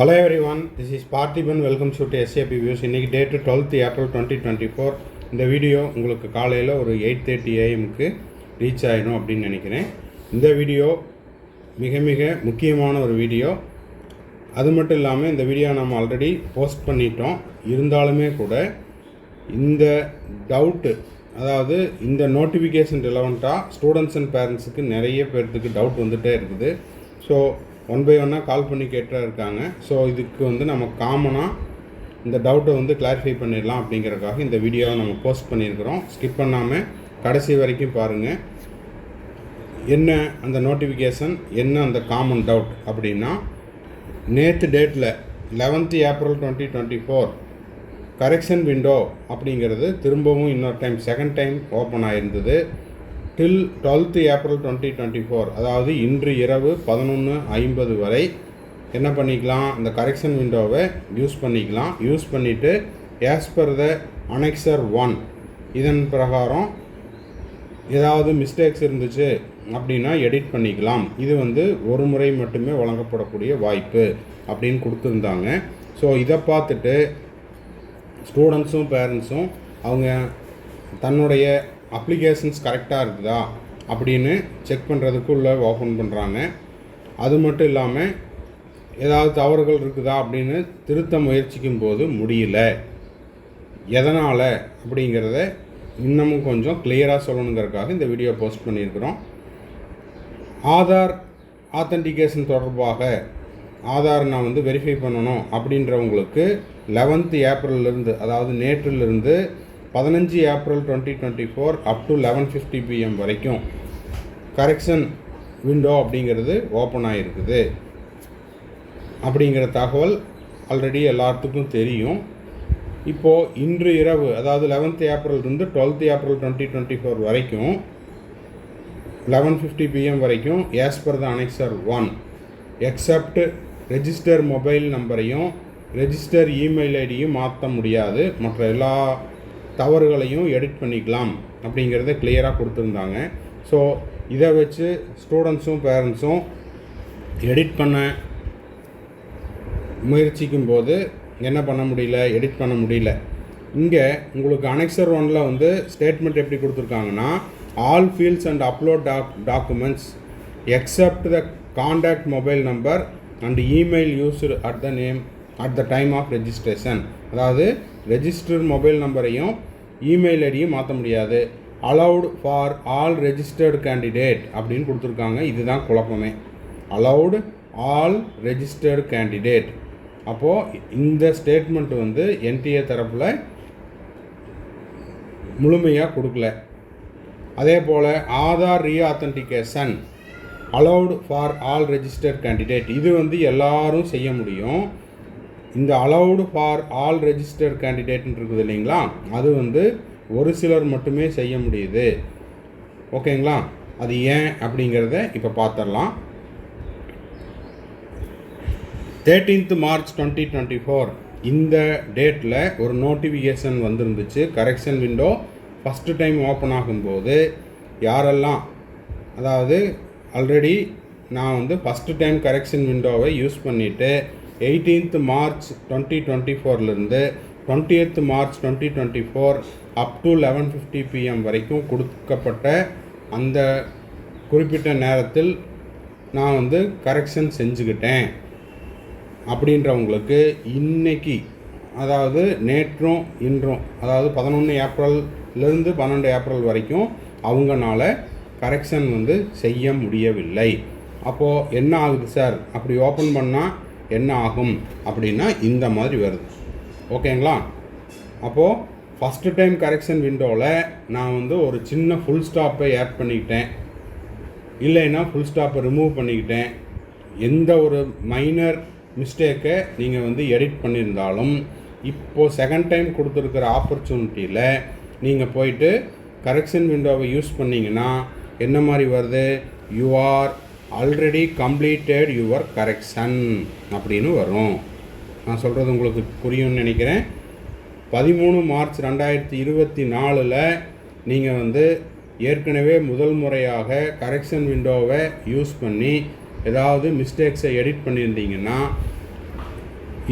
Hello everyone this is Parthiban welcome to SAP views இன்றைக்கி date twelfth April twenty twenty four இந்த video உங்களுக்கு காலையில் ஒரு eight thirty ஏஎம்க்கு reach ஆகிடும் அப்படின்னு நினைக்கிறேன். இந்த வீடியோ மிக மிக முக்கியமான ஒரு வீடியோ அது மட்டும் இல்லாமல் இந்த வீடியோ நம்ம ஆல்ரெடி போஸ்ட் பண்ணிட்டோம். இருந்தாலுமே கூட இந்த டவுட்டு அதாவது இந்த நோட்டிஃபிகேஷன் ரிலவெண்ட்டாக ஸ்டூடெண்ட்ஸ் அண்ட் பேரண்ட்ஸுக்கு நிறைய பேர்த்துக்கு டவுட் வந்துகிட்டே இருக்குது. ஸோ ஒன் பை ஒன்னாக கால் பண்ணி கேட்டா இருக்காங்க. ஸோ இதுக்கு வந்து நம்ம காமனாக இந்த டவுட்டை வந்து கிளாரிஃபை பண்ணிடலாம் அப்படிங்கிறதுக்காக இந்த வீடியோவை நம்ம போஸ்ட் பண்ணியிருக்கிறோம். ஸ்கிப் பண்ணாமல் கடைசி வரைக்கும் பாருங்கள் என்ன அந்த நோட்டிஃபிகேஷன் என்ன அந்த காமன் டவுட் அப்படின்னா நேற்று டேட்டில் eleventh April twenty twenty four correction window அப்படிங்கிறது திரும்பவும் இன்னொரு time second time open ஆகிருந்தது till twelfth April twenty twenty four அதாவது இன்று இரவு பதினொன்று ஐம்பது வரை என்ன பண்ணிக்கலாம்? இந்த கரெக்ஷன் விண்டோவை யூஸ் பண்ணிக்கலாம். யூஸ் பண்ணிவிட்டு as per the annexure one இதன் பிரகாரம் ஏதாவது மிஸ்டேக்ஸ் இருந்துச்சு அப்படின்னா எடிட் பண்ணிக்கலாம். இது வந்து ஒரு முறை மட்டுமே வழங்கப்படக்கூடிய வாய்ப்பு அப்படின்னு கொடுத்துருந்தாங்க. ஸோ இதை பார்த்துட்டு ஸ்டூடெண்ட்ஸும் பேரண்ட்ஸும் அவங்க தன்னுடைய அப்ளிகேஷன்ஸ் கரெக்டாக இருக்குதா அப்படின்னு செக் பண்ணுறதுக்குள்ளே ஓப்பன் பண்ணுறாங்க அது மட்டும் இல்லாமல் ஏதாவது தவறுகள் இருக்குதா அப்படின்னு திருத்த முயற்சிக்கும் போது முடியல. எதனால் அப்படிங்கிறத இன்னமும் கொஞ்சம் கிளியராக சொல்லணுங்கிறதுக்காக இந்த வீடியோ போஸ்ட் பண்ணியிருக்கிறோம். ஆதார் ஆத்தன்டிகேஷன் தொடர்பாக ஆதார் நான் வந்து வெரிஃபை பண்ணணும் அப்படின்றவங்களுக்கு லெவன்த்து ஏப்ரல்லேருந்து அதாவது நேற்றிலிருந்து பதினஞ்சு April twenty twenty four up to eleven fifty PM வரைக்கும். கரெக்ஷன் விண்டோ அப்படிங்கிறது ஓப்பன் ஆகிருக்குது அப்படிங்கிற தகவல் ஆல்ரெடி எல்லாத்துக்கும் தெரியும். இப்போது இன்று இரவு அதாவது eleventh ஏப்ரல்லேருந்து twelfth April twenty twenty four வரைக்கும் லெவன் ஃபிஃப்டி பிஎம் வரைக்கும் as per the annexure one except register mobile நம்பரையும் ரெஜிஸ்டர் இமெயில் ஐடியும் மாற்ற முடியாது. மற்ற எல்லா தவறுகளையும் எடிட் பண்ணிக்கலாம் அப்படிங்கிறத கிளியராக கொடுத்துருந்தாங்க. ஸோ இதை வச்சு ஸ்டூடெண்ட்ஸும் பேரண்ட்ஸும் எடிட் பண்ண முயற்சிக்கும் போது என்ன பண்ண முடியல எடிட் பண்ண முடியல. இங்கே உங்களுக்கு அனெக்சர் ஒனில் வந்து ஸ்டேட்மெண்ட் எப்படி கொடுத்துருக்காங்கன்னா all fields and upload doc documents except the contact mobile number and email used at the name at the time of registration அதாவது ரெஜிஸ்டர் மொபைல் நம்பரையும் இமெயில் ஐடியும் மாற்ற முடியாது. Allowed for all registered candidate அப்படின்னு கொடுத்துருக்காங்க. இதுதான் குழப்பமே. அலவுட் ஆல் ரெஜிஸ்டர்டு கேண்டிடேட் அப்போது இந்த ஸ்டேட்மெண்ட் வந்து என்டிஏ தரப்பில் முழுமையாக கொடுக்கல. அதே போல் Aadhaar reauthentication allowed for all registered candidate இது வந்து எல்லாரும் செய்ய முடியும். இந்த அலவுடு ஃபார் ஆல் ரெஜிஸ்டர்ட் கேண்டிடேட்னு இருக்குது இல்லைங்களா? அது வந்து ஒரு சிலர் மட்டுமே செய்ய முடியுது. ஓகேங்களா? அது ஏன் அப்படிங்கிறத இப்போ பார்த்துடலாம் thirteenth March twenty twenty four இந்த டேட்டில் ஒரு notification வந்திருந்துச்சு. Correction window first time open ஆகும்போது யாரெல்லாம் அதாவது ஆல்ரெடி நான் வந்து ஃபஸ்ட்டு டைம் கரெக்ஷன் விண்டோவை யூஸ் பண்ணிவிட்டு eighteenth March twenty twenty ஃபோர்லேருந்து twenty March twenty twenty four up to eleven fifty PM வரைக்கும் கொடுக்கப்பட்ட அந்த குறிப்பிட்ட நேரத்தில் நான் வந்து கரெக்ஷன் செஞ்சுக்கிட்டேன். அப்படின்றவங்களுக்கு இன்னைக்கு அதாவது நேற்றும் இன்றும் அதாவது பதினொன்று ஏப்ரல்லேருந்து பன்னெண்டு ஏப்ரல் வரைக்கும் அவங்கனால கரெக்ஷன் வந்து செய்ய முடியவில்லை. அப்போது என்ன ஆகுது சார் அப்படி ஓப்பன் பண்ணால் என்ன ஆகும் அப்படின்னா இந்த மாதிரி வருது. ஓகேங்களா? அப்போது ஃபஸ்ட்டு டைம் கரெக்ஷன் விண்டோவில் நான் வந்து ஒரு சின்ன ஃபுல் ஸ்டாப்பை ஆட் பண்ணிக்கிட்டேன். இல்லைன்னா ஃபுல் ஸ்டாப்பை ரிமூவ் பண்ணிக்கிட்டேன். எந்த ஒரு மைனர் மிஸ்டேக்கை நீங்கள் வந்து எடிட் பண்ணியிருந்தாலும் இப்போது செகண்ட் டைம் கொடுத்துருக்கிற ஆப்பர்ச்சுனிட்டியில் நீங்கள் போயிட்டு கரெக்ஷன் விண்டோவை யூஸ் பண்ணிங்கன்னா என்ன மாதிரி வருது? You are already completed your correction அப்படின்னு வரும். நான் சொல்கிறது உங்களுக்கு புரியும்னு நினைக்கிறேன். பதிமூணு மார்ச் ரெண்டாயிரத்தி இருபத்தி நாலில் நீங்கள் வந்து ஏற்கனவே முதல் முறையாக கரெக்ஷன் விண்டோவை யூஸ் பண்ணி ஏதாவது மிஸ்டேக்ஸை எடிட் பண்ணியிருந்தீங்கன்னா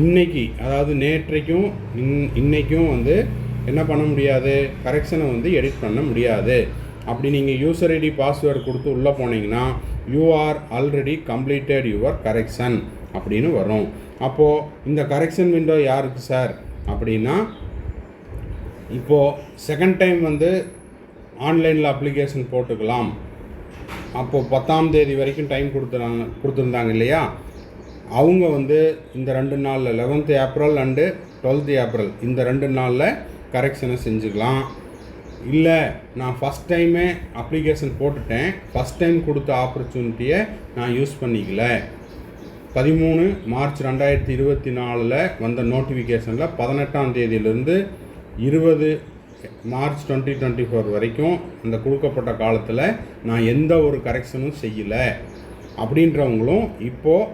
இன்னைக்கு அதாவது நேற்றைக்கும் இன் இன்றைக்கும் வந்து என்ன பண்ண முடியாது? கரெக்ஷனை வந்து எடிட் பண்ண முடியாது. அப்படி நீங்கள் யூசர் ஐடி பாஸ்வேர்டு கொடுத்து உள்ளே போனீங்கன்னா you are already completed your correction அப்படின்னு வரும். அப்போது இந்த கரெக்ஷன் விண்டோ யாருக்கு சார் அப்படின்னா இப்போது செகண்ட் டைம் வந்து ஆன்லைனில் அப்ளிகேஷன் போட்டுக்கலாம். அப்போது பத்தாம் தேதி வரைக்கும் டைம் கொடுத்துறாங்க கொடுத்துருந்தாங்க இல்லையா? அவங்க வந்து இந்த ரெண்டு நாளில் eleventh April and twelfth April இந்த ரெண்டு நாளில் கரெக்ஷனை செஞ்சுக்கலாம். இல்லை நான் ஃபஸ்ட் டைமே அப்ளிகேஷன் போட்டுட்டேன். ஃபஸ்ட் டைம் கொடுத்த ஆப்பர்ச்சுனிட்டியை நான் யூஸ் பண்ணிக்கல. பதிமூணு மார்ச் ரெண்டாயிரத்தி இருபத்தி நாலில் வந்த நோட்டிஃபிகேஷனில் பதினெட்டாம் தேதியிலிருந்து இருபது மார்ச் டுவெண்ட்டி டுவெண்ட்டி ஃபோர் வரைக்கும் அந்த கொடுக்கப்பட்ட காலத்தில் நான் எந்த ஒரு கரெக்ஷனும் செய்யலை. அப்படின்றவங்களும் இப்போது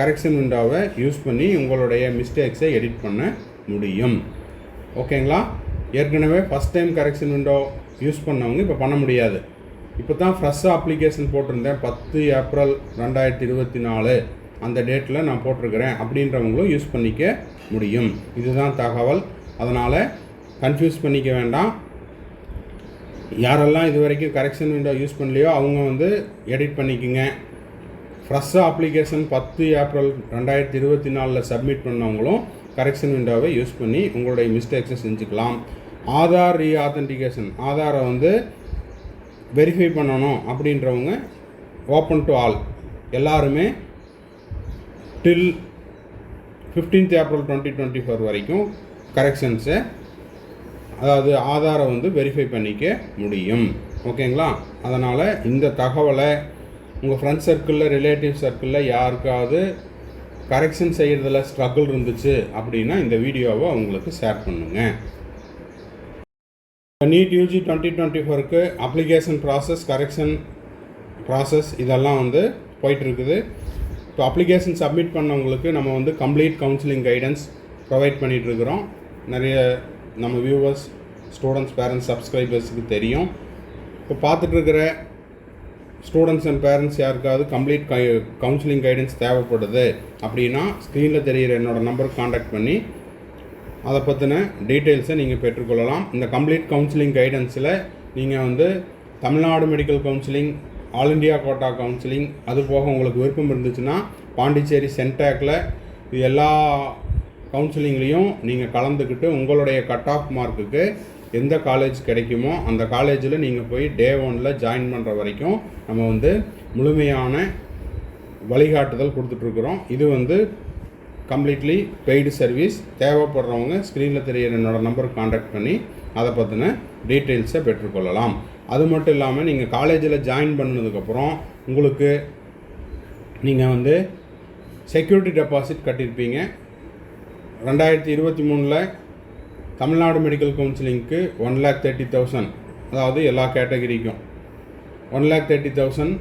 கரெக்ஷன் விண்டோவை யூஸ் பண்ணி உங்களுடைய மிஸ்டேக்ஸை எடிட் பண்ண முடியும். ஓகேங்களா ஏற்கனவே first time correction window use பண்ணவங்க இப்போ பண்ண முடியாது. இப்போ தான் ஃப்ரெஷ்ஷாக அப்ளிகேஷன் போட்டிருந்தேன். பத்து ஏப்ரல் ரெண்டாயிரத்தி இருபத்தி நாலு. அந்த டேட்டில் நான் போட்டிருக்கிறேன். அப்படின்றவங்களும் யூஸ் பண்ணிக்க முடியும். இதுதான் தகவல். அதனால் கன்ஃபியூஸ் பண்ணிக்க வேண்டாம். யாரெல்லாம் இது வரைக்கும் கரெக்ஷன் விண்டோ யூஸ் பண்ணலையோ அவங்க வந்து எடிட் பண்ணிக்கோங்க. ஃப்ரெஷ்ஷாக அப்ளிகேஷன் பத்து ஏப்ரல் ரெண்டாயிரத்தி இருபத்தி நாலில் சப்மிட் பண்ணவங்களும் கரெக்ஷன் விண்டோவை யூஸ் பண்ணி உங்களுடைய மிஸ்டேக்ஸை செஞ்சுக்கலாம். ஆதார் ரீ ஆத்தன்டிகேஷன் ஆதாரை வந்து வெரிஃபை பண்ணணும் அப்படின்றவங்க ஓப்பன் டு ஆல் எல்லாருமே till fifteenth April twenty twenty four வரைக்கும் கரெக்ஷன்ஸை அதாவது ஆதாரை வந்து வெரிஃபை பண்ணிக்க முடியும். ஓகேங்களா? அதனால் இந்த தகவலை உங்கள் ஃப்ரெண்ட்ஸ் சர்க்கிளில் ரிலேட்டிவ் சர்க்கிளில் யாருக்காவது கரெக்ஷன் செய்கிறதுல ஸ்ட்ரகிள் இருந்துச்சு அப்படின்னா இந்த வீடியோவை அவங்களுக்கு ஷேர் பண்ணுங்கள் நீட் யூஜி டுவெண்ட்டி டுவெண்ட்டி ஃபோருக்கு அப்ளிகேஷன் ப்ராசஸ் கரெக்ஷன் ப்ராசஸ் இதெல்லாம் வந்து போயிட்டுருக்குது. இப்போ அப்ளிகேஷன் சப்மிட் பண்ணவங்களுக்கு நம்ம வந்து கம்ப்ளீட் கவுன்சிலிங் கைடன்ஸ் ப்ரொவைட் பண்ணிகிட்ருக்குறோம் நிறைய நம்ம வியூவர்ஸ் ஸ்டூடெண்ட்ஸ் பேரண்ட்ஸ் சப்ஸ்கிரைபர்ஸுக்கு தெரியும். இப்போ பார்த்துட்ருக்கிற ஸ்டூடெண்ட்ஸ் அண்ட் பேரண்ட்ஸ் யாருக்காவது கம்ப்ளீட் கை கவுன்சிலிங் கைடன்ஸ் தேவைப்படுது அப்படின்னா ஸ்க்ரீனில் தெரிகிற என்னோடய நம்பருக்கு காண்டாக்ட் பண்ணி அதை பற்றின டீட்டெயில்ஸை நீங்கள் பெற்றுக்கொள்ளலாம். இந்த கம்ப்ளீட் கவுன்சிலிங் கைடன்ஸில் நீங்கள் வந்து Tamil Nadu medical counselling all India quota counselling அது போக உங்களுக்கு விருப்பம் இருந்துச்சுன்னா பாண்டிச்சேரி சென்டாக்கில் இது எல்லா கவுன்சிலிங்லேயும் நீங்கள் கலந்துக்கிட்டு உங்களுடைய கட் ஆஃப் மார்க்குக்கு எந்த காலேஜ் கிடைக்குமோ அந்த காலேஜில் நீங்கள் போய் டே ஒனில் ஜாயின் பண்ணுற வரைக்கும் நம்ம வந்து முழுமையான வழிகாட்டுதல் கொடுத்துட்ருக்குறோம் இது வந்து கம்ப்ளீட்லி பெய்டு சர்வீஸ் தேவைப்படுறவங்க ஸ்க்ரீனில் தெரியிற என்னோடய நம்பருக்கு காண்டாக்ட் பண்ணி அதை பற்றின டீட்டெயில்ஸை பெற்றுக்கொள்ளலாம் அது மட்டும் இல்லாமல் நீங்கள் காலேஜில் ஜாயின் பண்ணதுக்கப்புறம் உங்களுக்கு நீங்கள் வந்து செக்யூரிட்டி டெபாசிட் கட்டியிருப்பீங்க ரெண்டாயிரத்தி இருபத்தி மூணில் தமிழ்நாடு மெடிக்கல் கவுன்சிலிங்க்கு ஒன் லேக் தேர்ட்டி தௌசண்ட் அதாவது எல்லா கேட்டகிரிக்கும். One lakh thirty thousand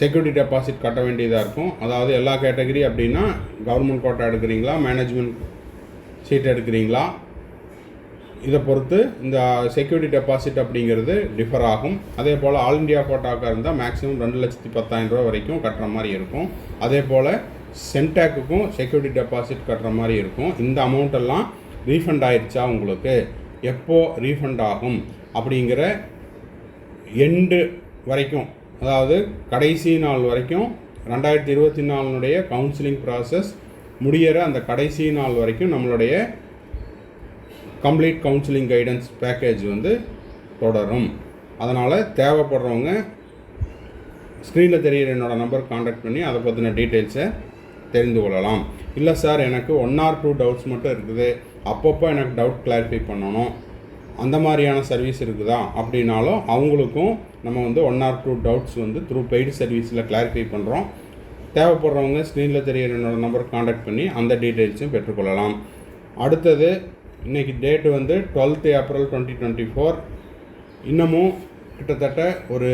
security deposit கட்ட வேண்டியதாக இருக்கும். அதாவது எல்லா கேட்டகரி அப்படின்னா கவர்மெண்ட் கோட்டா எடுக்கிறீங்களா மேனேஜ்மெண்ட் சீட் எடுக்கிறீங்களா? இதை பொறுத்து இந்த செக்யூரிட்டி டெபாசிட் அப்படிங்கிறது டிஃபர் ஆகும். அதே போல் ஆல் இண்டியா கோட்டாக்காக இருந்தால் மேக்ஸிமம் ரெண்டு லட்சத்தி பத்தாயிரம் ரூபா வரைக்கும் கட்டுற மாதிரி இருக்கும். அதே போல் சென்டாக்குக்கும் செக்யூரிட்டி டெபாசிட் கட்டுற மாதிரி இருக்கும். இந்த அமௌண்ட் எல்லாம் ரீஃபண்ட் ஆயிடுச்சா உங்களுக்கு? எப்போ ரீஃபண்ட் ஆகும்? அப்படிங்கிற எண்டு வரைக்கும் அதாவது கடைசி நாள் வரைக்கும் ரெண்டாயிரத்தி இருபத்தி நாலுனுடைய கவுன்சிலிங் ப்ராசஸ் முடியிற அந்த கடைசி நாள் வரைக்கும் நம்மளுடைய கம்ப்ளீட் கவுன்சிலிங் கைடன்ஸ் பேக்கேஜ் வந்து தொடரும். அதனால் தேவைப்படுறவங்க ஸ்க்ரீனில் தெரிகிற என்னோடய நம்பர் காண்டாக்ட் பண்ணி அதை பற்றின டீட்டெயில்ஸை தெரிந்து கொள்ளலாம். இல்லை சார் எனக்கு ஒன் ஆர் டூ டவுட்ஸ் மட்டும் இருக்குது. அப்பப்போ எனக்கு டவுட் கிளாரிஃபை பண்ணணும். அந்த மாதிரியான சர்வீஸ் இருக்குதா? அப்படின்னாலும் அவங்களுக்கும் நம்ம வந்து ஒன் ஆர் டூ டவுட்ஸ் வந்து த்ரூ பெய்டு சர்வீஸில் கிளாரிஃபை பண்ணுறோம் தேவைப்படுறவங்க ஸ்க்ரீனில் தெரியிற என்னோட நம்பர் காண்டாக்ட் பண்ணி அந்த டீட்டெயில்ஸும் பெற்றுக்கொள்ளலாம். அடுத்தது இன்றைக்கி டேட்டு வந்து twelfth April twenty twenty four இன்னமும் கிட்டத்தட்ட ஒரு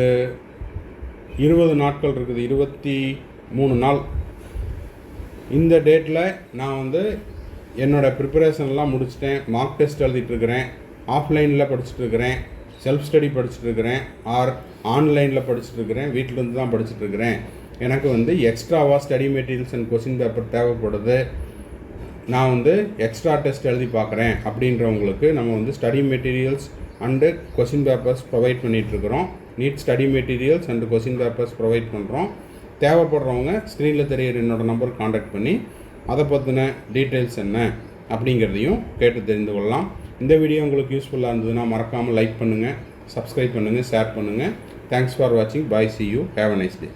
இருபது நாட்கள் இருக்குது இருபத்தி மூணு நாள். இந்த டேட்டில் நான் வந்து என்னோடய ப்ரிப்பரேஷன்லாம் முடிச்சிட்டேன். மார்க் டெஸ்ட் எழுதிட்டுருக்கிறேன். ஆஃப்லைனில் படிச்சுட்ருக்கிறேன் செல்ஃப் ஸ்டடி படிச்சுட்ருக்கிறேன் ஆர் ஆன்லைனில் படிச்சுட்ருக்கிறேன் வீட்டிலேருந்து தான் படிச்சுட்ருக்கிறேன் எனக்கு வந்து எக்ஸ்ட்ராவாக study materials and question paper தேவைப்படுது. நான் வந்து எக்ஸ்ட்ரா டெஸ்ட் எழுதி பார்க்குறேன். அப்படின்றவங்களுக்கு நம்ம வந்து study materials and question papers provide பண்ணிகிட்ருக்குறோம் NEET study materials and question papers provide பண்ணுறோம் தேவைப்படுறவங்க ஸ்க்ரீனில் தெரியிற என்னோடய நம்பர் காண்டாக்ட் பண்ணி அதை பற்றின டீட்டெயில்ஸ் என்ன அப்படிங்கிறதையும் கேட்டு தெரிந்து கொள்ளலாம். இந்த வீடியோ உங்களுக்கு யூஸ்ஃபுல்லாக இருந்ததுன்னா மறக்காமல் லைக் பண்ணுங்கள் சப்ஸ்கிரைப் பண்ணுங்கள் ஷேர் பண்ணுங்கள் தேங்க்ஸ் ஃபார் வாட்சிங் bye see you have a nice day